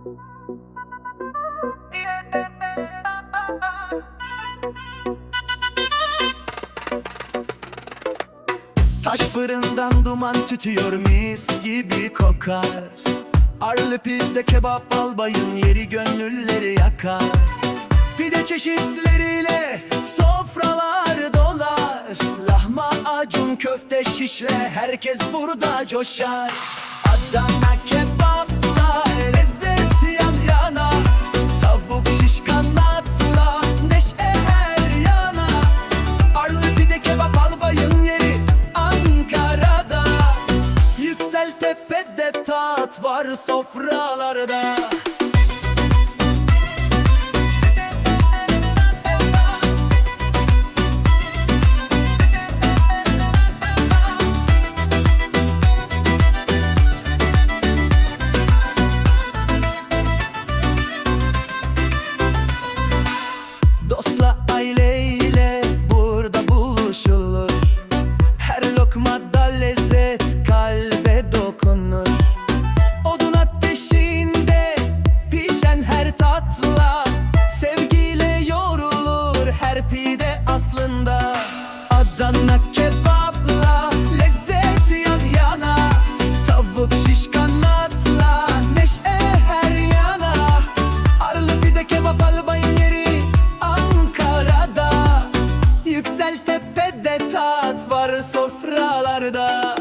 Taş fırından duman tütüyor mis gibi kokar. Arlı pide kebap albayın yeri gönülleri yakar. Pide çeşitleriyle sofralar dolar. Lahmacun köfte şişle herkes burada coşar. Adana kebaplar Tepede tat var sofralarda de aslında. Adana kebapla lezzet yan yana. Tavuk şiş kanatla neşe her yana. Arlı pide kebap albayın yeri Ankara'da. Yükseltepe'de tat var sofralarda.